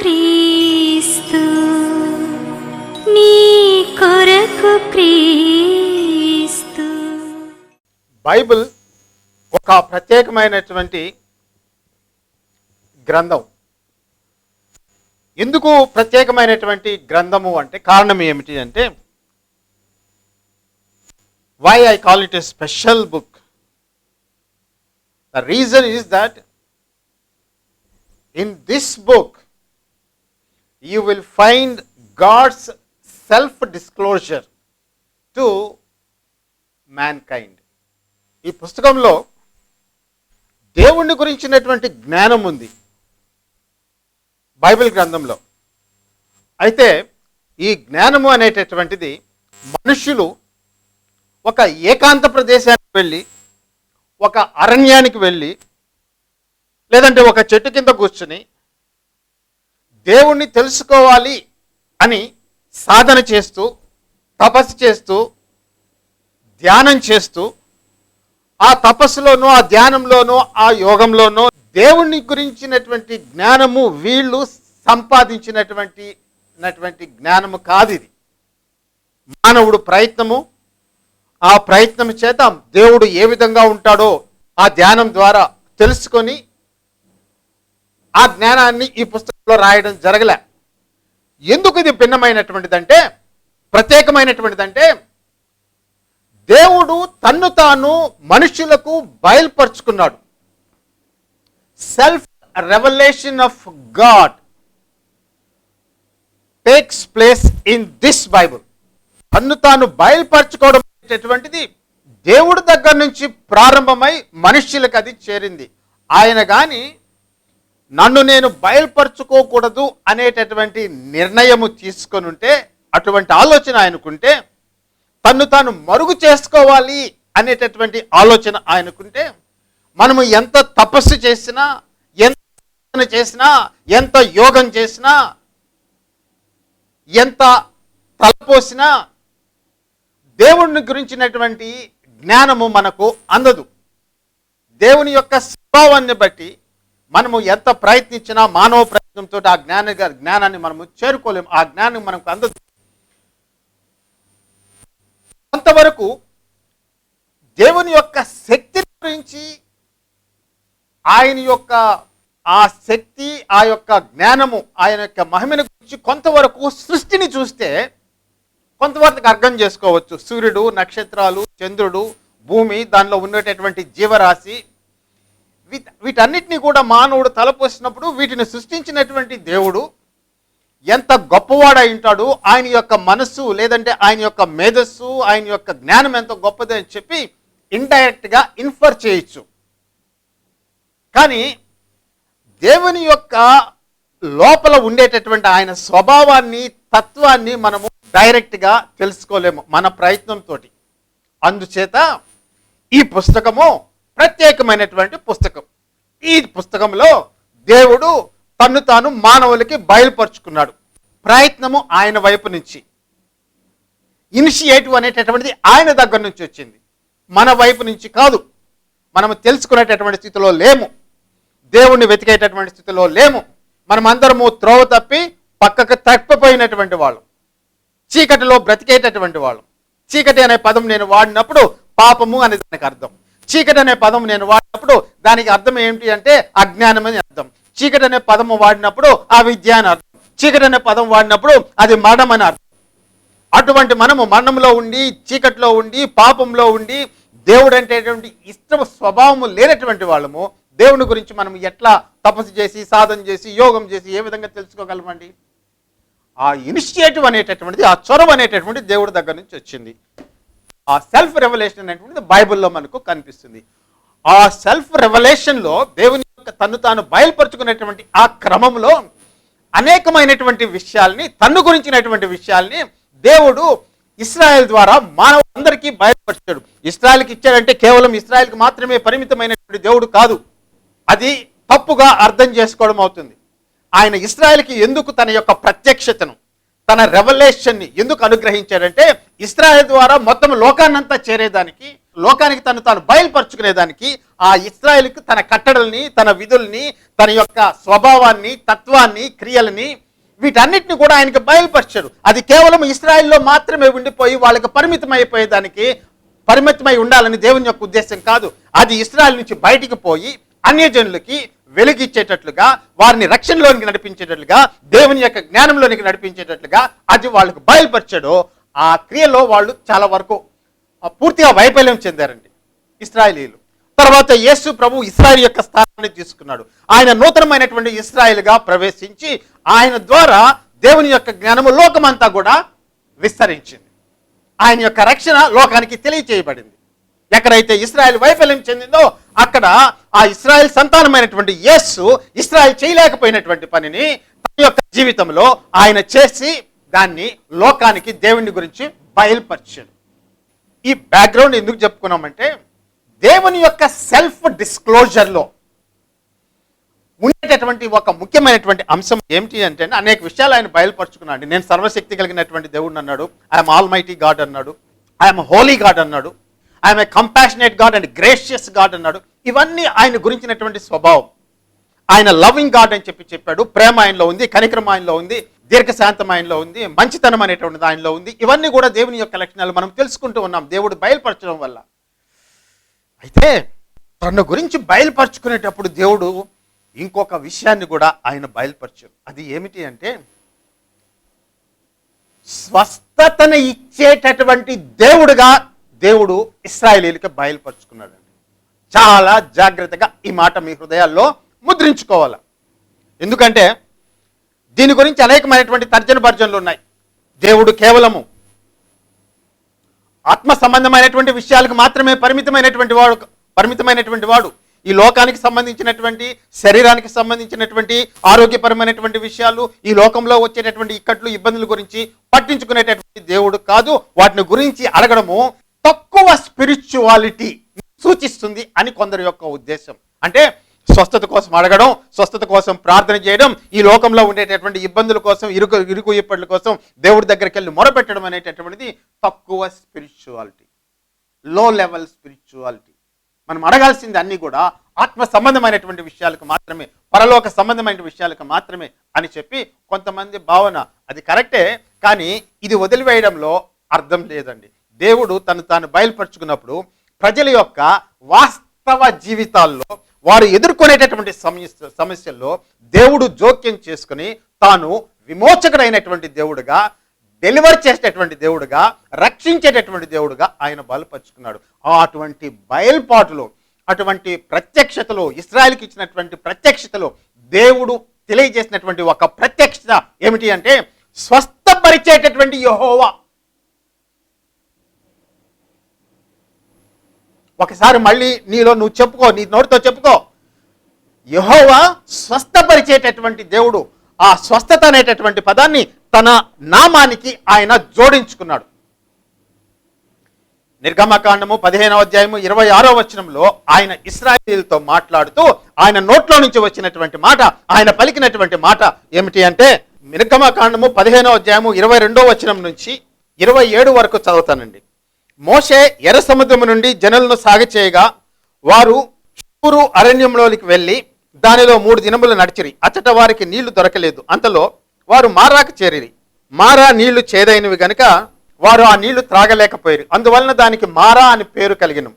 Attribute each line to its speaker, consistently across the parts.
Speaker 1: క్రీస్తు నీ కొరకు క్రీస్తు.
Speaker 2: బైబిల్ ఒక ప్రత్యేకమైనటువంటి గ్రంథం. ఎందుకు ప్రత్యేకమైనటువంటి గ్రంథము అంటే కారణం ఏమిటి అంటే why I call it a special book the reason is that in this book you will find God's self disclosure to mankind ఈ పుస్తకంలో దేవుణ్ణి గురించినటువంటి జ్ఞానం ఉంది. బైబిల్ గ్రంథంలో. అయితే ఈ జ్ఞానము అనేటటువంటిది మనుషులు ఒక ఏకాంత ప్రదేశానికి వెళ్ళి ఒక అరణ్యానికి వెళ్ళి లేదంటే ఒక చెట్టు కింద కూర్చుని దేవుణ్ణి తెలుసుకోవాలి అని సాధన చేస్తూ తపస్సు చేస్తూ ధ్యానం చేస్తూ ఆ తపస్సులోనూ ఆ ధ్యానంలోనూ ఆ యోగంలోనూ దేవుణ్ణి గురించినటువంటి జ్ఞానము వీళ్ళు సంపాదించినటువంటి నటువంటి జ్ఞానము కాదు ఇది. మానవుడు ప్రయత్నము ఆ ప్రయత్నం చేత దేవుడు ఏ విధంగా ఉంటాడో ఆ ధ్యానం ద్వారా తెలుసుకొని ఆ జ్ఞానాన్ని ఈ పుస్తకంలో రాయడం జరగలే. ఎందుకు ఇది భిన్నమైనటువంటిదంటే ప్రత్యేకమైనటువంటిదంటే దేవుడు తన్ను తాను మనుషులకు బయలుపరుచుకున్నాడు. Self revolution of God takes place in this Bible తన్ను తాను బయలుపరచుకోవడం అనేటటువంటిది దేవుడి దగ్గర నుంచి ప్రారంభమై మనుష్యులకు అది చేరింది. ఆయన కానీ నన్ను నేను బయలుపరుచుకోకూడదు అనేటటువంటి నిర్ణయము తీసుకొని ఉంటే అటువంటి ఆలోచన ఆయనకుంటే తన్ను తాను మరుగు చేసుకోవాలి అనేటటువంటి ఆలోచన ఆయనకుంటే మనము ఎంత తపస్సు చేసినా ఎంత చేసినా ఎంత యోగం చేసినా ఎంత తలపోసినా దేవుడిని గురించినటువంటి జ్ఞానము మనకు అందదు. దేవుని యొక్క స్వభావాన్ని బట్టి మనము ఎంత ప్రయత్నించినా మానవ ప్రయత్నంతో ఆ జ్ఞాన జ్ఞానాన్ని మనము చేరుకోలేము. ఆ జ్ఞానం మనకు అందదు. కొంతవరకు దేవుని యొక్క శక్తిని గురించి ఆయన యొక్క ఆ శక్తి ఆ యొక్క జ్ఞానము ఆయన యొక్క మహిమను గురించి కొంతవరకు సృష్టిని చూస్తే కొంతవరకు అర్థం చేసుకోవచ్చు. సూర్యుడు నక్షత్రాలు చంద్రుడు భూమి దానిలో ఉండేటటువంటి జీవరాశి వీటన్నిటిని కూడా మానవుడు తలపోసినప్పుడు వీటిని సృష్టించినటువంటి దేవుడు ఎంత గొప్పవాడై ఉంటాడు ఆయన యొక్క మనస్సు లేదంటే ఆయన యొక్క మేధస్సు ఆయన యొక్క జ్ఞానం ఎంత గొప్పది అని చెప్పి ఇండైరెక్ట్గా ఇన్ఫర్ చేయొచ్చు. కానీ దేవుని యొక్క లోపల ఉండేటటువంటి ఆయన స్వభావాన్ని తత్వాన్ని మనము డైరెక్ట్గా తెలుసుకోలేము మన ప్రయత్నంతో అందుచేత ఈ పుస్తకము ప్రత్యేకమైనటువంటి పుస్తకం. ఈ పుస్తకంలో దేవుడు తన్ను తాను మానవులకి బయలుపరుచుకున్నాడు. ప్రయత్నము ఆయన వైపు నుంచి. ఇనిషియేటివ్ అనేటటువంటిది ఆయన దగ్గర నుంచి వచ్చింది. మన వైపు నుంచి కాదు. మనము తెలుసుకునేటటువంటి స్థితిలో లేము. దేవుణ్ణి వెతికేటటువంటి స్థితిలో లేము. మనం అందరము త్రోవ తప్పి పక్కకు తప్పిపోయినటువంటి వాళ్ళం. చీకటిలో బ్రతికేటటువంటి వాళ్ళం. చీకటి అనే పదం నేను వాడినప్పుడు పాపము అనే దానికి అర్థం. చీకటి అనే పదం నేను వాడినప్పుడు దానికి అర్థం ఏమిటి అంటే అజ్ఞానం అని అర్థం. చీకటి అనే పదము వాడినప్పుడు అవిద్య అని అర్థం. చీకటి అనే పదం వాడినప్పుడు అది మరణం అని అర్థం. అటువంటి మనము మరణంలో ఉండి చీకట్లో ఉండి పాపంలో ఉండి దేవుడు అంటేటువంటి ఇష్ట స్వభావము లేనటువంటి వాళ్ళము దేవుని గురించి మనం ఎట్లా తపస్సు చేసి సాధన చేసి యోగం చేసి ఏ విధంగా తెలుసుకోగలమండి? ఆ ఇనిషియేటివ్ అనేటటువంటిది ఆ చొరవ అనేటటువంటి దేవుడి దగ్గర నుంచి వచ్చింది. ఆ సెల్ఫ్ రెవల్యూషన్ అనేటువంటిది బైబిల్లో మనకు కనిపిస్తుంది. ఆ సెల్ఫ్ రెవల్యూషన్లో దేవుని యొక్క తను తాను బయలుపరుచుకునేటువంటి ఆ క్రమంలో అనేకమైనటువంటి విషయాల్ని తన్ను గురించినటువంటి విషయాల్ని దేవుడు ఇస్రాయెల్ ద్వారా మానవ అందరికీ బయలుపరిచాడు. ఇస్రాయల్కి ఇచ్చాడంటే కేవలం ఇస్రాయల్కి మాత్రమే పరిమితమైనటువంటి దేవుడు కాదు. అది తప్పుగా అర్థం చేసుకోవడం అవుతుంది. ఆయన ఇస్రాయల్కి ఎందుకు తన యొక్క ప్రత్యక్షతను తన రెవల్యూషన్ని ఎందుకు అనుగ్రహించాడంటే ఇస్రాయల్ ద్వారా మొత్తం లోకాన్నంతా చేరేదానికి లోకానికి తను తాను బయలుపరుచుకునేదానికి ఆ ఇస్రాయల్కి తన కట్టడల్ని తన విధుల్ని తన యొక్క స్వభావాన్ని తత్వాన్ని క్రియలని వీటన్నిటిని కూడా ఆయనకి బయలుపరిచారు అది కేవలం ఇస్రాయెల్లో మాత్రమే ఉండిపోయి వాళ్ళకి పరిమితం అయిపోయేదానికి పరిమితమై ఉండాలని దేవుని యొక్క ఉద్దేశం కాదు. అది ఇస్రాయల్ నుంచి బయటికి పోయి అన్యజనులకి వెలుగిచ్చేటట్లుగా వారిని రక్షణలోనికి నడిపించేటట్లుగా దేవుని యొక్క జ్ఞానంలోనికి నడిపించేటట్లుగా అది వాళ్ళకు బయలుపరిచాడు ఆ క్రియలో వాళ్ళు చాలా వరకు పూర్తిగా వైఫల్యం చెందారండి. ఇస్రాయలీలు. తర్వాత యేసు ప్రభు ఇస్రాయల్ యొక్క స్థానాన్ని తీసుకున్నాడు. ఆయన నూతనమైనటువంటి ఇస్రాయల్గా ప్రవేశించి ఆయన ద్వారా దేవుని యొక్క జ్ఞానము లోకమంతా కూడా విస్తరించింది. ఆయన యొక్క రక్షణ లోకానికి తెలియచేయబడింది. ఎక్కడైతే ఇస్రాయల్ వైఫల్యం చెందిందో అక్కడ ఆ ఇస్రాయల్ సంతానమైనటువంటి యేస్సు ఇస్రాయల్ చేయలేకపోయినటువంటి పనిని తన యొక్క జీవితంలో ఆయన చేసి దాన్ని లోకానికి దేవుని గురించి బయలుపరిచాడు. ఈ బ్యాక్గ్రౌండ్ ఎందుకు చెప్పుకున్నామంటే దేవుని యొక్క సెల్ఫ్ డిస్క్లోజర్లో ఉండేటటువంటి ఒక ముఖ్యమైనటువంటి అంశం ఏమిటి అంటే అనేక విషయాలు ఆయన బయలుపరుచుకున్నాడు నేను సర్వశక్తి కలిగినటువంటి దేవుడు అన్నాడు. ఐఎమ్ ఆల్ మైటీ గాడ్ అన్నాడు. ఐఎమ్ హోలీ గాడ్ అన్నాడు. I am a compassionate God and gracious God అన్నాడు. ఇవన్నీ ఆయన గురించినటువంటి స్వభావం. ఆయన లవింగ్ గాడ్ అని చెప్పి చెప్పాడు. ప్రేమ ఆయనలో ఉంది కనిక్రమ ఆయనలో ఉంది దీర్ఘశాంతం ఆయనలో ఉంది మంచితనం అనేటువంటిది ఆయనలో ఉంది. ఇవన్నీ కూడా దేవుని యొక్క లక్షణాలు మనం తెలుసుకుంటూ ఉన్నాం. దేవుడు బయలుపరచడం వల్ల. అయితే తన గురించి బయలుపరుచుకునేటప్పుడు దేవుడు ఇంకొక విషయాన్ని కూడా ఆయన బయలుపరచారు అది ఏమిటి అంటే స్వస్థతను ఇచ్చేటటువంటి దేవుడుగా దేవుడు ఇస్రాయలీలకి బయలుపరుచుకున్నాడండి. చాలా జాగ్రత్తగా ఈ మాట మీ హృదయాల్లో ముద్రించుకోవాలి. ఎందుకంటే దీని గురించి అనేకమైనటువంటి తర్జన భర్జనలు ఉన్నాయి. దేవుడు కేవలము ఆత్మ సంబంధమైనటువంటి విషయాలకు మాత్రమే పరిమితమైనటువంటి వాడు పరిమితమైనటువంటి వాడు. ఈ లోకానికి సంబంధించినటువంటి శరీరానికి సంబంధించినటువంటి ఆరోగ్యపరమైనటువంటి విషయాలు ఈ లోకంలో వచ్చేటటువంటి ఇక్కట్లు ఇబ్బందుల గురించి పట్టించుకునేటటువంటి దేవుడు కాదు. వాటిని గురించి అడగడము తక్కువ స్పిరిచువాలిటీ సూచిస్తుంది అని కొందరి యొక్క ఉద్దేశం. అంటే స్వస్థత కోసం అడగడం స్వస్థత కోసం ప్రార్థన చేయడం ఈ లోకంలో ఉండేటటువంటి ఇబ్బందుల కోసం ఇరుకు ఇరుకు ఇప్పట్ల కోసం దేవుడి దగ్గరికి వెళ్ళి మొరపెట్టడం అనేటటువంటిది తక్కువ స్పిరిచువాలిటీ లో లెవెల్ స్పిరిచువాలిటీ మనం అడగాల్సింది అన్నీ కూడా ఆత్మ సంబంధమైనటువంటి విషయాలకు మాత్రమే పరలోక సంబంధమైన విషయాలకు మాత్రమే అని చెప్పి కొంతమంది భావన. అది కరెక్టే కానీ ఇది వదిలివేయడంలో అర్థం లేదండి. దేవుడు తను తాను బయలుపరుచుకున్నప్పుడు ప్రజల యొక్క వాస్తవ జీవితాల్లో వారు ఎదుర్కొనేటటువంటి సమస్య సమస్యల్లో దేవుడు జోక్యం చేసుకుని తాను విమోచకుడైనటువంటి దేవుడుగా డెలివర్ చేసేటటువంటి దేవుడుగా రక్షించేటటువంటి దేవుడుగా ఆయన బయలుపరుచుకున్నాడు అటువంటి బయల్పాటులో అటువంటి ప్రత్యక్షతలో ఇస్రాయల్కి ఇచ్చినటువంటి ప్రత్యక్షతలో దేవుడు తెలియజేసినటువంటి ఒక ప్రత్యక్షత ఏమిటి అంటే స్వస్థపరిచేటటువంటి యహోవా. ఒకసారి మళ్ళీ నీలో నువ్వు చెప్పుకో నీ నోటితో చెప్పుకో. యహోవా స్వస్థపరిచేటటువంటి దేవుడు ఆ స్వస్థత అనేటటువంటి పదాన్ని తన నామానికి ఆయన జోడించుకున్నాడు. నిర్గమకాండము పదిహేనవ అధ్యాయము ఇరవై ఆరో వచనంలో ఆయన ఇస్రాయేలీలతో మాట్లాడుతూ ఆయన నోట్లో నుంచి వచ్చినటువంటి మాట ఆయన పలికినటువంటి మాట ఏమిటి అంటే నిర్గమకాండము పదిహేనవ అధ్యాయము ఇరవై రెండో వచనం నుంచి ఇరవై ఏడు వరకు చదువుతానండి. మోషే ఎర్ర సముద్రము నుండి జనులను సాగచేయగా వారు షూరు అరణ్యంలోనికి వెళ్ళి దానిలో మూడు దినములు నడిచిరి. అచ్చట వారికి నీళ్ళు దొరకలేదు. అంతలో వారు మారాకు చేరిరి. మారా నీళ్ళు చేదైనవి గనుక వారు ఆ నీళ్ళు త్రాగలేకపోయారు. అందువలన దానికి మారా అని పేరు కలిగిన.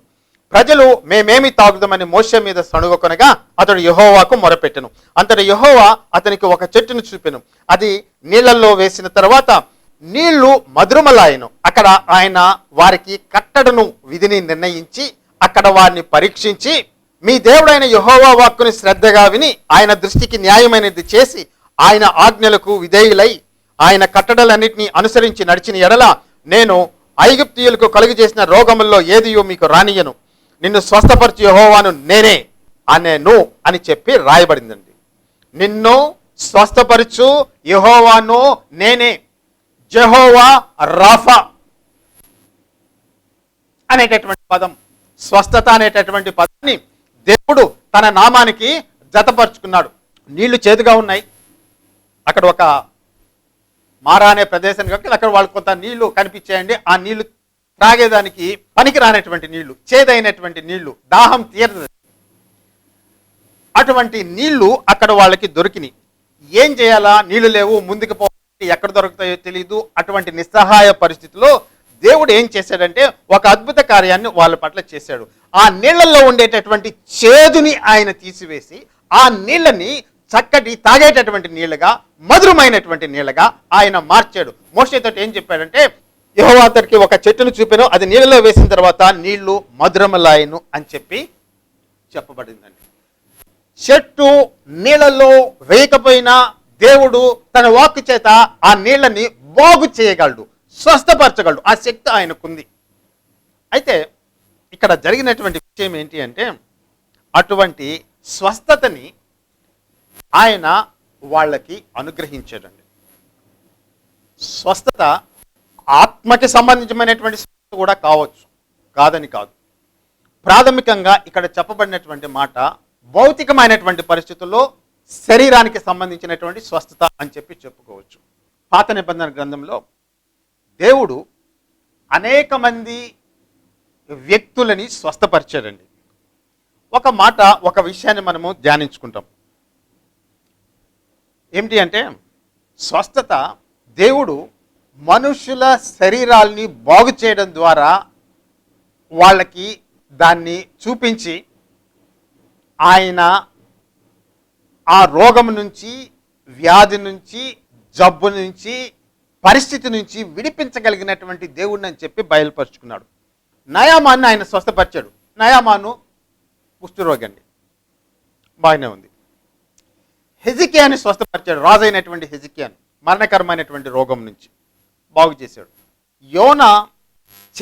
Speaker 2: ప్రజలు మేమేమి తాగుదామని మోషే మీద సణుగొనగా అతడు యహోవాకు మొరపెట్టెను. అంతటి యహోవా అతనికి ఒక చెట్టును చూపెను. అది నీళ్ళలో వేసిన తర్వాత నీళ్ళు మధురమలాయను. అక్కడ ఆయన వారికి కట్టడను విధిని నిర్ణయించి అక్కడ వారిని పరీక్షించి మీ దేవుడైన యహోవా వాక్కుని శ్రద్ధగా విని ఆయన దృష్టికి న్యాయమైనది చేసి ఆయన ఆజ్ఞలకు విధేయులై ఆయన కట్టడలన్నింటినీ అనుసరించి నడిచిన ఎడల నేను ఐగుప్తియులకు కలుగు చేసిన రోగముల్లో ఏదియో మీకు రానియను నిన్ను స్వస్థపరిచి యహోవాను నేనే అనేను అని చెప్పి రాయబడిందండి. నిన్ను స్వస్థపరచు యహోవాను నేనే. జెహోవా రాఫా అనేటటువంటి పదం స్వస్థత అనేటటువంటి పదాన్ని దేవుడు తన నామానికి జతపరుచుకున్నాడు. నీళ్ళు చేదుగా ఉన్నాయి. అక్కడ ఒక మారా అనే ప్రదేశానికి వెళ్ళి అక్కడ వాళ్ళు కొంత నీళ్ళు కనిపించేయండి. ఆ నీళ్ళు త్రాగేదానికి పనికి రానటువంటి నీళ్ళు చేదైనటువంటి నీళ్ళు దాహం తీరదు. అటువంటి నీళ్ళు అక్కడ వాళ్ళకి దొరికినాయి. ఏం చేయాలా? నీళ్ళు లేవు ముందుకు పో ఎక్కడ దొరుకుతాయో తెలియదు అటువంటి నిస్సహాయ పరిస్థితిలో దేవుడు ఏం చేశాడంటే ఒక అద్భుత కార్యాన్ని వాళ్ళ పట్ల చేశాడు. ఆ నీళ్ళలో ఉండేటటువంటి చేదుని ఆయన తీసివేసి ఆ నీళ్ళని చక్కటి తాగేటటువంటి నీళ్ళగా మధురమైనటువంటి నీళ్ళగా ఆయన మార్చాడు. మోషేతో ఏం చెప్పాడంటే యెహోవా ఒక చెట్టును చూపాను అది నీళ్ళలో వేసిన తర్వాత నీళ్ళు మధురమలాయను అని చెప్పి చెప్పబడిందండి. చెట్టు నీళ్ళలో వేయకపోయినా దేవుడు తన వాక్కు చేత ఆ నీళ్ళని బాగు చేయగలడు స్వస్థపరచగలడు. ఆ శక్తి ఆయనకుంది. అయితే ఇక్కడ జరిగినటువంటి విషయం ఏంటి అంటే అటువంటి స్వస్థతని ఆయన వాళ్ళకి అనుగ్రహించాడండి. స్వస్థత ఆత్మకి సంబంధించినటువంటి స్వస్థత కూడా కావచ్చు కాదని కాదు. ప్రాథమికంగా ఇక్కడ చెప్పబడినటువంటి మాట భౌతికమైనటువంటి పరిస్థితుల్లో శరీరానికి సంబంధించినటువంటి స్వస్థత అని చెప్పి చెప్పుకోవచ్చు. పాత నిబంధన గ్రంథంలో దేవుడు అనేక మంది వ్యక్తులని స్వస్థపరిచాడండి. ఒక మాట ఒక విషయాన్ని మనము ధ్యానించుకుంటాం. ఏమిటి అంటే స్వస్థత దేవుడు మనుషుల శరీరాల్ని బాగు చేయడం ద్వారా వాళ్ళకి దాన్ని చూపించి ఆయన ఆ రోగం నుంచి వ్యాధి నుంచి జబ్బు నుంచి పరిస్థితి నుంచి విడిపించగలిగినటువంటి దేవుడిని అని చెప్పి బయలుపరుచుకున్నాడు. నయామాన్ని ఆయన స్వస్థపరిచాడు. నయామాను కుష్ఠరోగి అండి బాగానే ఉంది. హెజికియాని స్వస్థపరిచాడు. రాజు అయినటువంటి మరణకరమైనటువంటి రోగం నుంచి బాగు చేశాడు. యోన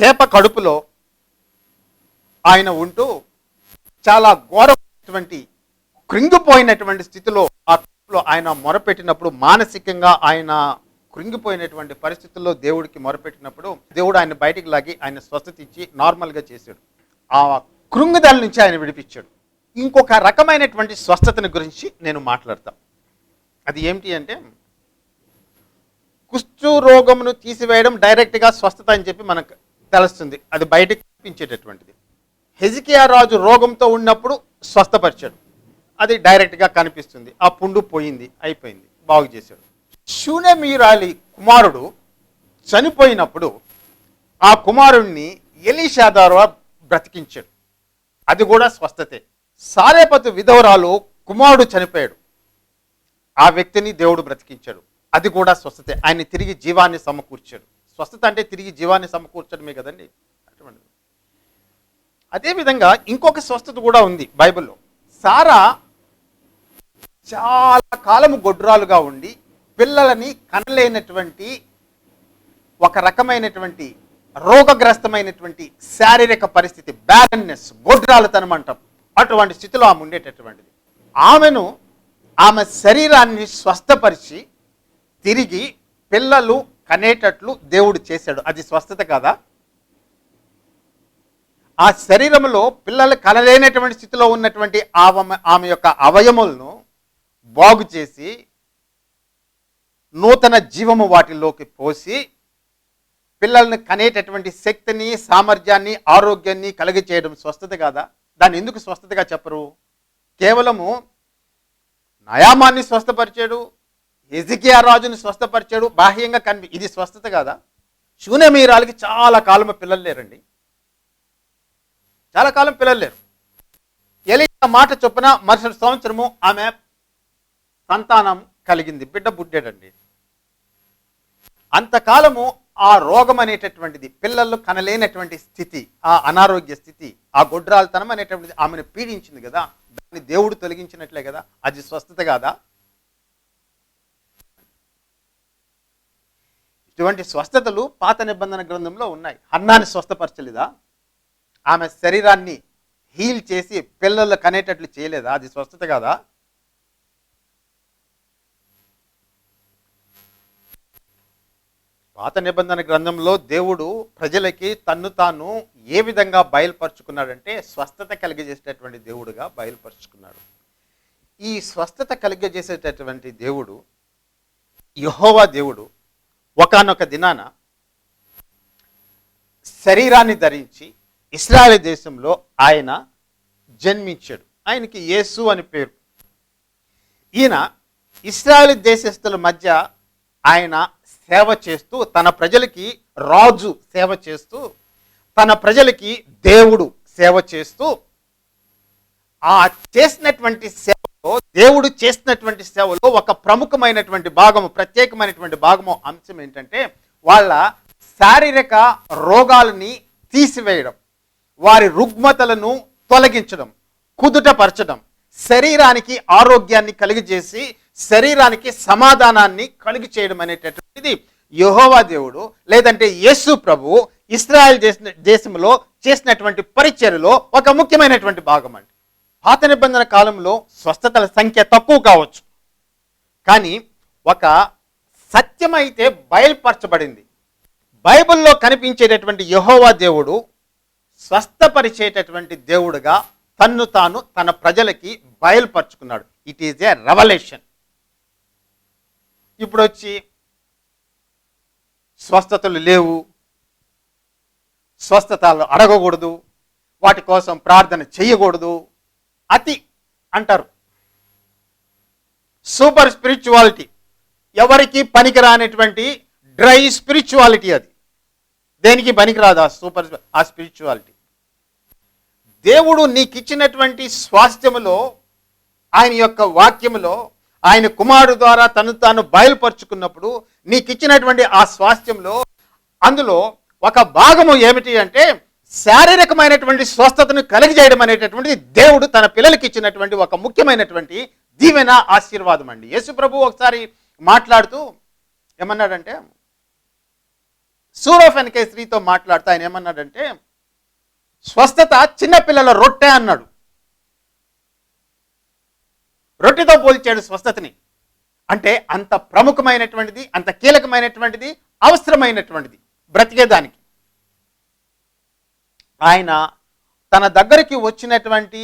Speaker 2: చేప కడుపులో ఆయన ఉంటూ చాలా ఘోరమైనటువంటి కృంగిపోయినటువంటి స్థితిలో ఆ కడుపులో ఆయన మొరపెట్టినప్పుడు మానసికంగా ఆయన కృంగిపోయినటువంటి పరిస్థితుల్లో దేవుడికి మొరపెట్టినప్పుడు దేవుడు ఆయన బయటికి లాగి ఆయన స్వస్థత ఇచ్చి నార్మల్గా చేశాడు. ఆ కృంగుదల నుంచి ఆయన విడిపించాడు. ఇంకొక రకమైనటువంటి స్వస్థతని గురించి నేను మాట్లాడతా. అది ఏమిటి అంటే కుష్ఠు రోగమును తీసివేయడం డైరెక్ట్గా స్వస్థత అని చెప్పి మనకు తెలుస్తుంది. అది బయటకు కనిపించేటటువంటిది హెజికియా రాజు రోగంతో ఉన్నప్పుడు స్వస్థపరిచాడు. అది డైరెక్ట్గా కనిపిస్తుంది. ఆ పుండు పోయింది అయిపోయింది బాగు చేశాడు. శూన్యమీరాలి కుమారుడు చనిపోయినప్పుడు ఆ కుమారుణ్ణి ఎలీషా బ్రతికించాడు. అది కూడా స్వస్థతే. సారేపతు విధవరాలు కుమారుడు చనిపోయాడు. ఆ వ్యక్తిని దేవుడు బ్రతికించాడు. అది కూడా స్వస్థతే. ఆయన తిరిగి జీవాన్ని సమకూర్చాడు. స్వస్థత అంటే తిరిగి జీవాన్ని సమకూర్చడమే కదండి. అటువంటిది. అదేవిధంగా ఇంకొక స్వస్థత కూడా ఉంది బైబిల్లో. సారా చాలా కాలము గొడ్రాలుగా ఉండి పిల్లలని కనలేనటువంటి ఒక రకమైనటువంటి రోగగ్రస్తమైనటువంటి శారీరక పరిస్థితి బ్యాలెన్నెస్ గొడ్రాలతనం అంటాం. అటువంటి స్థితిలో ఆమె ఉండేటటువంటిది. ఆమెను ఆమె శరీరాన్ని స్వస్థపరిచి తిరిగి పిల్లలు కనేటట్లు దేవుడు చేశాడు. అది స్వస్థత కాదా? ఆ శరీరంలో పిల్లలు కలలేనటువంటి స్థితిలో ఉన్నటువంటి ఆమె ఆమె యొక్క అవయములను బాగు చేసి నూతన జీవము వాటిలోకి పోసి పిల్లల్ని కనేటటువంటి శక్తిని సామర్థ్యాన్ని ఆరోగ్యాన్ని కలిగి చేయడం స్వస్థత కాదా? దాన్ని ఎందుకు స్వస్థతగా చెప్పరు? కేవలము నయామాన్ని స్వస్థపరిచాడు ఎజికియా రాజుని స్వస్థపరిచాడు బాహ్యంగా కనిపి ఇది స్వస్థత కాదా? శూన్యమీరాలకి చాలా కాలం పిల్లలు లేరండి. చాలా కాలం పిల్లలు లేరు. ఎలియా మాట చొప్పున మరుసటి సంవత్సరము ఆమె సంతానం కలిగింది. బిడ్డ బుడ్డాడండి అంతకాలము ఆ రోగం అనేటటువంటిది పిల్లలు కనలేనటువంటి స్థితి ఆ అనారోగ్య స్థితి ఆ గొడ్రాలతనం అనేటువంటిది ఆమెను పీడించింది కదా. దాన్ని దేవుడు తొలగించినట్లే కదా. అది స్వస్థత కాదా? ఇటువంటి స్వస్థతలు పాత నిబంధన గ్రంథంలో ఉన్నాయి. హన్నాన్ని స్వస్థపరచలేదా? ఆమె శరీరాన్ని హీల్ చేసి పిల్లలు కనేటట్లు చేయలేదా? అది స్వస్థత కాదా? పాత నిబంధన గ్రంథంలో దేవుడు ప్రజలకి తన్ను తాను ఏ విధంగా బయలుపరుచుకున్నాడంటే స్వస్థత కలిగజేసేటటువంటి దేవుడుగా బయలుపరుచుకున్నాడు. ఈ స్వస్థత కలిగజేసేటటువంటి దేవుడు యహోవా దేవుడు ఒకానొక దినాన శరీరాన్ని ధరించి ఇస్రాయల్ దేశంలో ఆయన జన్మించాడు. ఆయనకి యేసు అని పేరు. ఈయన ఇస్రాయల్ దేశస్తుల మధ్య ఆయన సేవ చేస్తూ తన ప్రజలకి రాజు సేవ చేస్తూ తన ప్రజలకి దేవుడు సేవ చేస్తూ ఆ చేసినటువంటి సేవలో దేవుడు చేసినటువంటి సేవలో ఒక ప్రముఖమైనటువంటి భాగము ప్రత్యేకమైనటువంటి భాగము అంశం ఏంటంటే వాళ్ళ శారీరక రోగాలని తీసివేయడం వారి రుగ్మతలను తొలగించడం కుదుటపరచడం శరీరానికి ఆరోగ్యాన్ని కలిగజేసి శరీరానికి సమాధానాన్ని కలిగి చేయడం అనేటటువంటిది యహోవా దేవుడు లేదంటే యేసు ప్రభు ఇస్రాయల్ చేసిన దేశంలో చేసినటువంటి పరిచర్లో ఒక ముఖ్యమైనటువంటి భాగం అండి. పాత నిబంధన కాలంలో స్వస్థతల సంఖ్య తక్కువ కావచ్చు. కానీ ఒక సత్యమైతే బయలుపరచబడింది. బైబిల్లో కనిపించేటటువంటి యహోవా దేవుడు స్వస్థపరిచేటటువంటి దేవుడుగా తన్ను తాను తన ప్రజలకి బయలుపరుచుకున్నాడు. ఇట్ ఈజ్ ఏ రెవల్యూషన్ ఇప్పుడు వచ్చి స్వస్థతలు లేవు స్వస్థతలు అడగకూడదు వాటి కోసం ప్రార్థన చేయకూడదు అతి అంటారు. Super spirituality. ఎవరికి పనికిరానటువంటి డ్రై స్పిరిచువాలిటీ అది. దేనికి పనికిరాదు ఆ సూపర్ ఆ స్పిరిచువాలిటీ? దేవుడు నీకు ఇచ్చినటువంటి స్వాస్థ్యములో ఆయన యొక్క వాక్యములో ఆయన కుమారుడు ద్వారా తను తాను బయలుపరుచుకున్నప్పుడు నీకు ఇచ్చినటువంటి ఆ స్వాస్థ్యంలో అందులో ఒక భాగము ఏమిటి అంటే శారీరకమైనటువంటి స్వస్థతను కలిగజేయడం అనేటటువంటిది దేవుడు తన పిల్లలకి ఇచ్చినటువంటి ఒక ముఖ్యమైనటువంటి దీవెన ఆశీర్వాదం అండి. యేసు ప్రభు ఒకసారి మాట్లాడుతూ ఏమన్నాడంటే సూరోఫెన్కే స్త్రీతో మాట్లాడుతూ ఆయన ఏమన్నాడంటే స్వస్థత చిన్నపిల్లల రొట్టె అన్నాడు. రొట్టెతో పోల్చాడు స్వస్థతని. అంటే అంత ప్రముఖమైనటువంటిది అంత కీలకమైనటువంటిది అవసరమైనటువంటిది బ్రతికేదానికి ఆయన తన దగ్గరికి వచ్చినటువంటి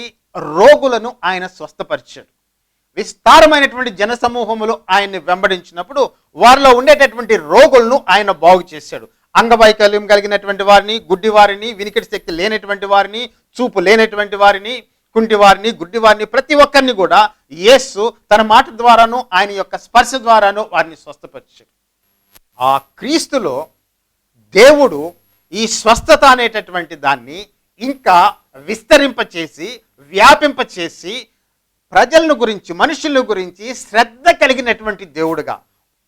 Speaker 2: రోగులను ఆయన స్వస్థపరిచాడు. విస్తారమైనటువంటి జనసమూహములు ఆయన్ని వెంబడించినప్పుడు వారిలో ఉండేటటువంటి రోగులను ఆయన బాగు చేశాడు. అంగవైకల్యం కలిగినటువంటి వారిని గుడ్డి వారిని వినికిడి శక్తి లేనటువంటి వారిని చూపు లేనటువంటి వారిని కుంటి వారిని గుడ్డి వారిని ప్రతి ఒక్కరిని కూడా యేసు తన మాట ద్వారాను ఆయన యొక్క స్పర్శ ద్వారాను వారిని స్వస్థపరిచాడు. ఆ క్రీస్తులో దేవుడు ఈ స్వస్థత అనేటటువంటి దాన్ని ఇంకా విస్తరింపచేసి వ్యాపింపచేసి ప్రజలను గురించి మనుషుల గురించి శ్రద్ధ కలిగినటువంటి దేవుడుగా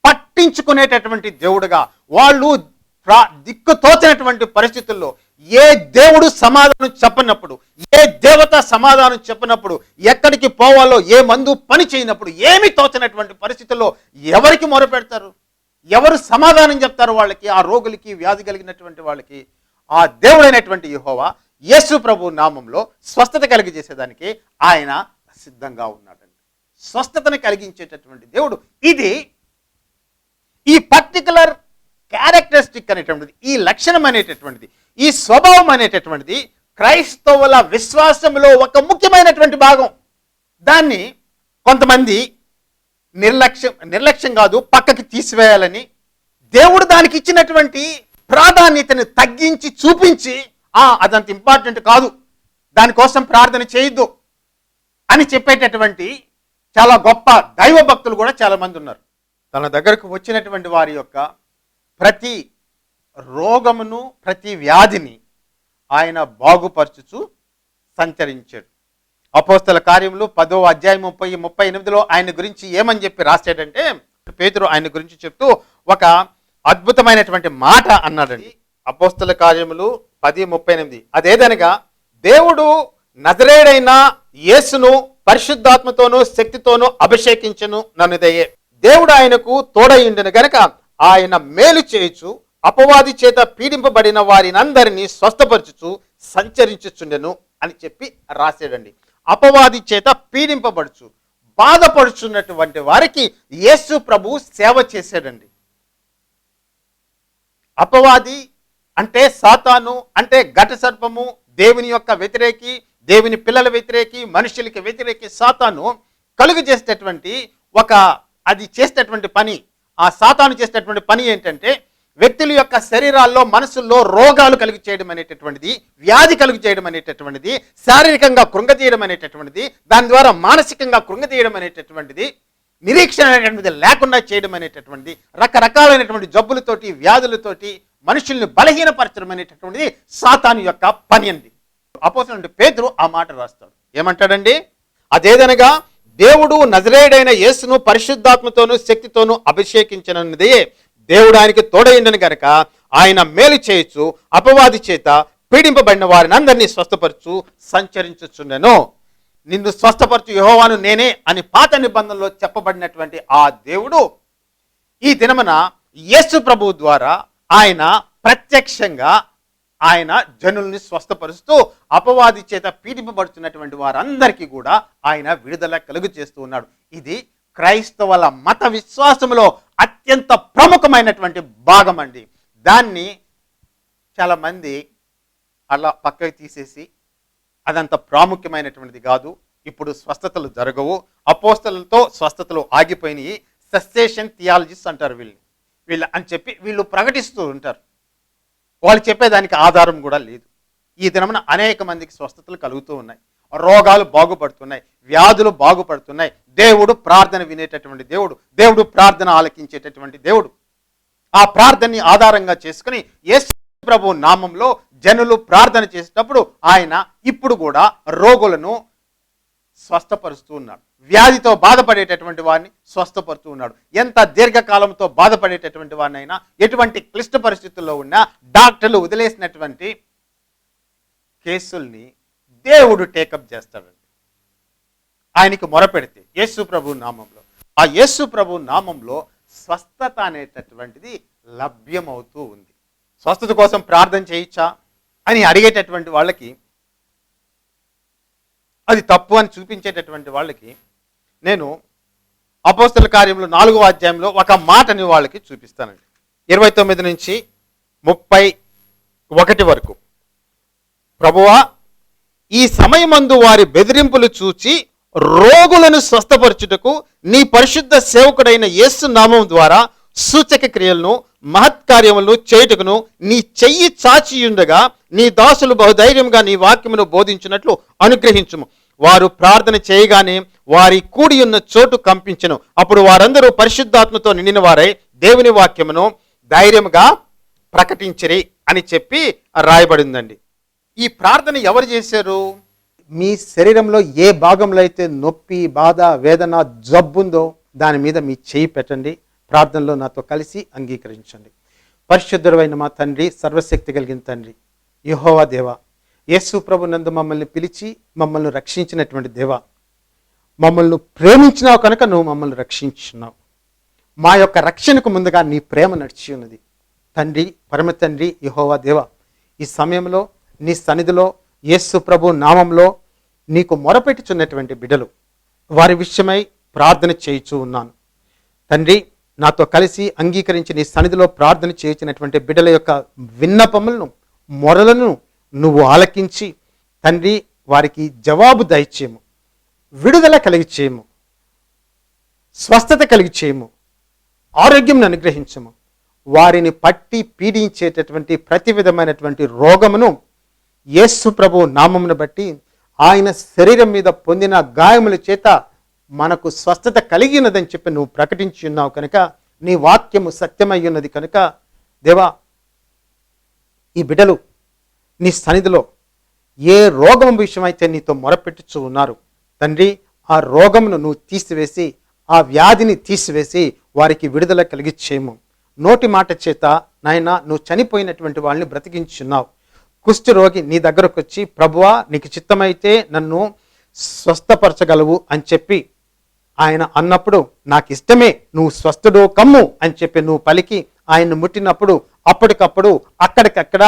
Speaker 2: పట్టించుకునేటటువంటి దేవుడుగా వాళ్ళు ప్రా- దిక్కు తోచినటువంటి పరిస్థితుల్లో ఏ దేవుడు సమాధానం చెప్పనప్పుడు ఏ దేవత సమాధానం చెప్పినప్పుడు ఎక్కడికి పోవాలో ఏ మందు పని చేయనప్పుడు ఏమి తోచినటువంటి పరిస్థితుల్లో ఎవరికి మొరపెడతారు? ఎవరు సమాధానం చెప్తారు వాళ్ళకి ఆ రోగులకి వ్యాధి కలిగినటువంటి వాళ్ళకి? ఆ దేవుడైనటువంటి యహోవా యేసు ప్రభు నామంలో స్వస్థత కలిగజేసేదానికి ఆయన సిద్ధంగా ఉన్నాడండి. స్వస్థతను కలిగించేటటువంటి దేవుడు ఇది. ఈ పర్టికులర్ క్యారెక్టరిస్టిక్ అనేటువంటిది ఈ లక్షణం అనేటటువంటిది ఈ స్వభావం అనేటటువంటిది క్రైస్తవుల విశ్వాసంలో ఒక ముఖ్యమైనటువంటి భాగం. దాన్ని కొంతమంది నిర్లక్ష్యం నిర్లక్ష్యం కాదు పక్కకి తీసివేయాలని దేవుడు దానికి ఇచ్చినటువంటి ప్రాధాన్యతను తగ్గించి చూపించి ఆ అదంత ఇంపార్టెంట్ కాదు దానికోసం ప్రార్థన చేయొద్దు అని చెప్పేటటువంటి చాలా గొప్ప దైవ భక్తులు కూడా చాలామంది ఉన్నారు. తన దగ్గరకు వచ్చినటువంటి వారి యొక్క ప్రతి రోగమును ప్రతి వ్యాధిని ఆయన బాగుపరచుచు సంచరించాడు. అపోస్తల కార్యములు పదో అధ్యాయం ముప్పై ముప్పై ఎనిమిదిలో ఆయన గురించి ఏమని చెప్పి రాశాడంటే పేతురు ఆయన గురించి చెప్తూ ఒక అద్భుతమైనటువంటి మాట అన్నాడండి. అపోస్తల కార్యములు పది ముప్పై ఎనిమిది. అదేదనగా దేవుడు నజరేడైన యేసును పరిశుద్ధాత్మతోనూ శక్తితోనూ అభిషేకించను నన్నుదయ్యే దేవుడు ఆయనకు తోడయిండును గనక ఆయన మేలు చేయుచు అపవాది చేత పీడింపబడిన వారినందరినీ స్వస్థపరచుచు సంచరించుచుండెను అని చెప్పి రాశాడండి. అపవాది చేత పీడింపబడుచు బాధపడుచున్నటువంటి వారికి యేసు ప్రభు సేవ చేశాడండి. అపవాది అంటే సాతాను అంటే ఘట సర్పము దేవుని యొక్క వ్యతిరేకి దేవుని పిల్లల వ్యతిరేకి మనుషులకి వ్యతిరేకి సాతాను కలుగు చేసేటటువంటి ఒక అది చేసేటటువంటి పని ఆ సాతాను చేసినటువంటి పని ఏంటంటే వ్యక్తుల యొక్క శరీరాల్లో మనసుల్లో రోగాలు కలిగి చేయడం అనేటటువంటిది వ్యాధి కలుగు చేయడం అనేటటువంటిది శారీరకంగా కృంగతీయడం అనేటటువంటిది దాని ద్వారా మానసికంగా కృంగతీయడం అనేటటువంటిది నిరీక్షణ అనేటువంటిది లేకుండా చేయడం అనేటటువంటిది రకరకాలైనటువంటి జబ్బులతోటి వ్యాధులతోటి మనుషుల్ని బలహీనపరచడం అనేటటువంటిది సాతాను యొక్క పని అండి. అపోసలంటే పేదరు ఆ మాట రాస్తాడు. ఏమంటాడండి? అదేదనగా దేవుడు నజరేయుడైన యేసును పరిశుద్ధాత్మతోను శక్తితోనూ అభిషేకించనున్నదే. దేవుడు ఆయనకి తోడైండని గనక ఆయన మేలు చేయొచ్చు అపవాది చేత పీడింపబడిన వారిని అందరినీ స్వస్థపరచు సంచరించుచుండెను. నిన్ను స్వస్థపరచు యహోవాను నేనే అని పాత నిబంధనలో చెప్పబడినటువంటి ఆ దేవుడు ఈ దినమున యేసు ప్రభు ద్వారా ఆయన ప్రత్యక్షంగా ఆయన జనుల్ని స్వస్థపరుస్తూ అపవాది చేత పీడింపబడుతున్నటువంటి వారందరికీ కూడా ఆయన విడుదల కలుగు చేస్తూ ఉన్నాడు. ఇది క్రైస్తవుల మత విశ్వాసములో అత్యంత ప్రముఖమైనటువంటి భాగం అండి దాన్ని చాలామంది అలా పక్కకి తీసేసి అదంత ప్రాముఖ్యమైనటువంటిది కాదు. ఇప్పుడు స్వస్థతలు జరగవు. అపోస్తలతో స్వస్థతలు ఆగిపోయినాయి. సస్సేషన్ థియాలజిస్ట్ అంటారు వీళ్ళు వీళ్ళు అని చెప్పి వీళ్ళు ప్రకటిస్తూ ఉంటారు. వాళ్ళు చెప్పేదానికి ఆధారం కూడా లేదు. ఈ దినమున అనేక మందికి స్వస్థతలు కలుగుతూ ఉన్నాయి. రోగాలు బాగుపడుతున్నాయి. వ్యాధులు బాగుపడుతున్నాయి. దేవుడు ప్రార్థన వినేటటువంటి దేవుడు దేవుడు ప్రార్థన ఆలకించేటటువంటి దేవుడు. ఆ ప్రార్థనని ఆధారంగా చేసుకుని యేసు ప్రభు నామంలో జనులు ప్రార్థన చేసేటప్పుడు ఆయన ఇప్పుడు కూడా రోగులను స్వస్థపరుస్తూ ఉన్నాడు. వ్యాధితో బాధపడేటటువంటి వారిని స్వస్థపరుస్తూ ఉన్నాడు. ఎంత దీర్ఘకాలంతో బాధపడేటటువంటి వారినైనా ఎటువంటి క్లిష్ట పరిస్థితుల్లో ఉన్నా డాక్టర్లు వదిలేసినటువంటి కేసుల్ని దేవుడు టేకప్ చేస్తాడండి. ఆయనకి మొరపెడితే యేసు ప్రభు నామంలో. ఆ యేసు ప్రభు నామంలో స్వస్థత అనేటటువంటిది లభ్యమవుతూ ఉంది. స్వస్థత కోసం ప్రార్థన చేయొచ్చా అని అడిగేటటువంటి వాళ్ళకి అది తప్పు అని చూపించేటటువంటి వాళ్ళకి నేను అపోస్తల కార్యంలో నాలుగో అధ్యాయంలో ఒక మాటని వాళ్ళకి చూపిస్తానండి. ఇరవై తొమ్మిది నుంచి ముప్పై ఒకటి వరకు. ప్రభువా ఈ సమయమందు వారి బెదిరింపులు చూచి రోగులను స్వస్థపరచుటకు నీ పరిశుద్ధ సేవకుడైన యేసు నామం ద్వారా సూచక క్రియలను మహత్కార్యములను చేయుటకును నీ చెయ్యి చాచియుండగా నీ దాసులు బహుధైర్యంగా నీ వాక్యమును బోధించినట్లు అనుగ్రహించుము. వారు ప్రార్థన చేయగానే వారి కూడి ఉన్న చోటు కంపించను. అప్పుడు వారందరూ పరిశుద్ధాత్మతో నిండిన వారై దేవుని వాక్యమును ధైర్యముగా ప్రకటించిరి అని చెప్పి రాయబడిందండి. ఈ ప్రార్థన ఎవరు చేశారు? మీ శరీరంలో ఏ భాగంలో అయితే నొప్పి బాధ వేదన జబ్బుందో దాని మీద మీ చేయి పెట్టండి. ప్రార్థనలో నాతో కలిసి అంగీకరించండి. పరిశుద్ధుడైన మా తండ్రి సర్వశక్తి కలిగిన తండ్రి యహోవా దేవ యేసు ప్రభు నందు మమ్మల్ని పిలిచి మమ్మల్ని రక్షించినటువంటి దేవ మమ్మల్ని ప్రేమించినావు కనుక నువ్వు మమ్మల్ని రక్షించున్నావు మా యొక్క రక్షణకు ముందుగా నీ ప్రేమ నడిచి ఉన్నది. తండ్రి పరమ తండ్రి యహోవా దేవ ఈ సమయంలో నీ సన్నిధిలో యేసు ప్రభు నామంలో నీకు మొరపెట్టుచున్నటువంటి బిడ్డలు. వారి విషయమై ప్రార్థన చేయుచు ఉన్నాను. తండ్రి నాతో కలిసి అంగీకరించి నీ సన్నిధిలో ప్రార్థన చేయించినటువంటి బిడ్డల యొక్క విన్నపములను మొరలను నువ్వు ఆలకించి తండ్రి వారికి జవాబు దయచేయము. విడుదల కలిగి చేయము స్వస్థత కలిగి చేయము ఆరోగ్యం అనుగ్రహించము. వారిని పట్టి పీడించేటటువంటి ప్రతి విధమైనటువంటి రోగమును యేసు ప్రభు నామమును బట్టి ఆయన శరీరం మీద పొందిన గాయముల చేత మనకు స్వస్థత కలిగి ఉన్నదని చెప్పి నువ్వు ప్రకటించి ఉన్నావు కనుక నీ వాక్యము సత్యమై ఉన్నది కనుక దేవా ఈ బిడ్డలు నీ సన్నిధిలో ఏ రోగం విషయమైతే నీతో మొరపెట్టుచు ఉన్నారు తండ్రి ఆ రోగమును నువ్వు తీసివేసి ఆ వ్యాధిని తీసివేసి వారికి విడుదల కలిగిచ్చేయము నోటి మాట చేత నాయన నువ్వు చనిపోయినటువంటి వాళ్ళని బ్రతికించున్నావు. కుష్ఠ రోగి నీ దగ్గరకు వచ్చి ప్రభువా నీకు చిత్తమైతే నన్ను స్వస్థపరచగలవు అని చెప్పి ఆయన అన్నప్పుడు నాకు ఇష్టమే నువ్వు స్వస్థుడు కమ్ము అని చెప్పి నువ్వు పలికి ఆయన్ను ముట్టినప్పుడు అప్పటికప్పుడు అక్కడికక్కడ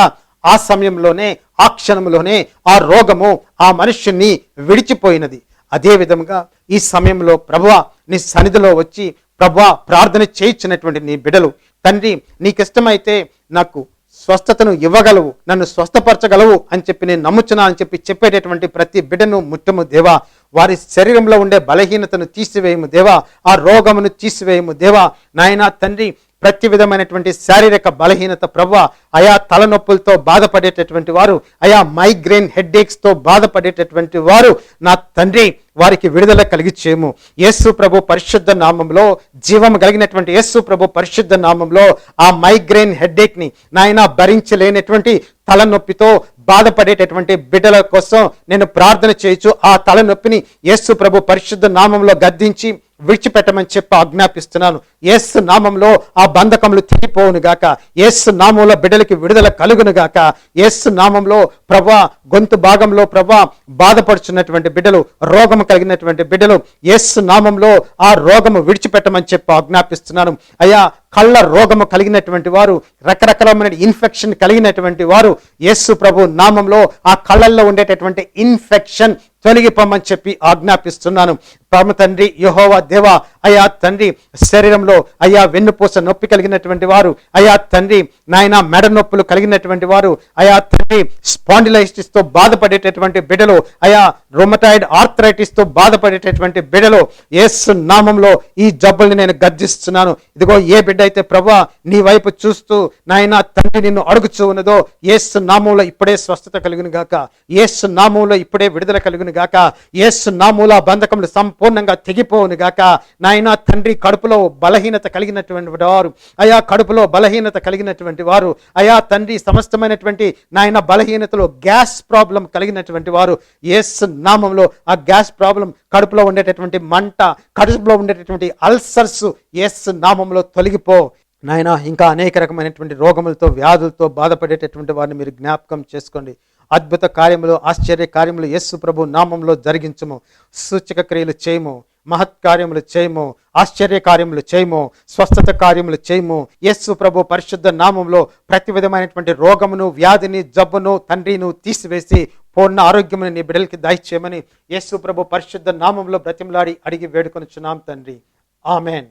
Speaker 2: ఆ సమయంలోనే ఆ క్షణంలోనే ఆ రోగము ఆ మనుష్యుని విడిచిపోయినది. అదే విధముగా ఈ సమయంలో ప్రభు నీ సన్నిధిలో వచ్చి ప్రభు ప్రార్థన చేయించినటువంటి నీ బిడలు తండ్రి నీకిష్టమైతే నాకు స్వస్థతను ఇవ్వగలవు నన్ను స్వస్థపరచగలవు అని చెప్పి నేను నమ్ముచున్నా అని చెప్పి చెప్పేటటువంటి ప్రతి బిడ్డను ముట్టము దేవా. వారి శరీరంలో ఉండే బలహీనతను తీసివేయము దేవా. ఆ రోగమును తీసివేయము దేవా. నాయనా తండ్రి ప్రతి విధమైనటువంటి శారీరక బలహీనత ప్రవ్వ ఆయా తలనొప్పులతో బాధపడేటటువంటి వారు ఆయా మైగ్రేన్ హెడ్ఏక్స్తో బాధపడేటటువంటి వారు నా తండ్రి వారికి విడుదల కలిగించేము యేసు ప్రభు పరిశుద్ధ నామంలో జీవం కలిగినటువంటి యేసు ప్రభు పరిశుద్ధ నామంలో ఆ మైగ్రేన్ హెడ్ఏక్ని నాయన భరించలేనటువంటి తలనొప్పితో బాధపడేటటువంటి బిడ్డల కోసం నేను ప్రార్థన చేయొచ్చు ఆ తలనొప్పిని యేసు ప్రభు పరిశుద్ధ నామంలో గద్దించి విడిచిపెట్టమని చెప్పి ఆజ్ఞాపిస్తున్నాను. యేసు నామంలో ఆ బంధకములు తిరిగిపోవును గాక. యేసు నామంలో బిడ్డలకి విడుదల కలుగును గాక. యేసు నామంలో ప్రభా గొంతు భాగంలో ప్రభా బాధపడుచున్నటువంటి బిడ్డలు రోగము కలిగినటువంటి బిడ్డలు యేసు నామంలో ఆ రోగము విడిచిపెట్టమని చెప్పి ఆజ్ఞాపిస్తున్నాను. అయ్యా కళ్ళ రోగము కలిగినటువంటి వారు రకరకాలమైన ఇన్ఫెక్షన్ కలిగినటువంటి వారు యేసు ప్రభు నామంలో ఆ కళ్ళల్లో ఉండేటటువంటి ఇన్ఫెక్షన్ తొలగిపోమని చెప్పి ఆజ్ఞాపిస్తున్నాను. పరమ తండ్రి యహోవా దేవ అయా తండ్రి శరీరంలో అయా వెన్నుపూస నొప్పి కలిగినటువంటి వారు అయా తండ్రి నాయన మెడ నొప్పులు కలిగినటువంటి వారు అయా తండ్రి స్పాండిలైటిస్తో బాధపడేటటువంటి బిడలు అయా రొమటాయిడ్ ఆర్థరైటిస్తో బాధపడేటటువంటి బిడలు ఏసు నామంలో ఈ జబ్బుల్ని నేను గర్జిస్తున్నాను. ఇదిగో ఏ బిడ్డ అయితే ప్రభా నీ వైపు చూస్తూ నాయన తండ్రి నిన్ను అడుగుచూ ఉన్నదో యేసు నామంలో ఇప్పుడే స్వస్థత కలుగును గాక. యేసు నామంలో ఇప్పుడే విడుదల కలుగును గాక. యేసు నామూల బంధకములు సంపూర్ణంగా తెగిపోవును గాక. నా నాయన తండ్రి కడుపులో బలహీనత కలిగినటువంటి వారు అయా కడుపులో బలహీనత కలిగినటువంటి వారు అయా తండ్రి సమస్తమైనటువంటి నాయన బలహీనతలో గ్యాస్ ప్రాబ్లం కలిగినటువంటి వారు ఎస్ నామంలో ఆ గ్యాస్ ప్రాబ్లం కడుపులో ఉండేటటువంటి మంట కడుపులో ఉండేటటువంటి అల్సర్స్ ఎస్ నామంలో తొలగిపో. నాయన ఇంకా అనేక రకమైనటువంటి రోగములతో వ్యాధులతో బాధపడేటటువంటి వారిని మీరు జ్ఞాపకం చేసుకోండి. అద్భుత కార్యములు ఆశ్చర్య కార్యములు యేసు ప్రభు నామంలో జరిగించము. సూచక క్రియలు చేయము. మహత్ కార్యములు చేయము ఆశ్చర్య కార్యములు చేయము స్వస్థత కార్యములు చేయము. యేసు ప్రభు పరిశుద్ధ నామంలో ప్రతి విధమైనటువంటి రోగమును వ్యాధిని జబ్బును తండ్రిను తీసివేసి పూర్ణ ఆరోగ్యమును నీ బిడ్డలకి దయచేయమని యేసు ప్రభు పరిశుద్ధ నామంలో బ్రతిమలాడి అడిగి వేడుకొనుచున్నాం తండ్రి. ఆమెన్.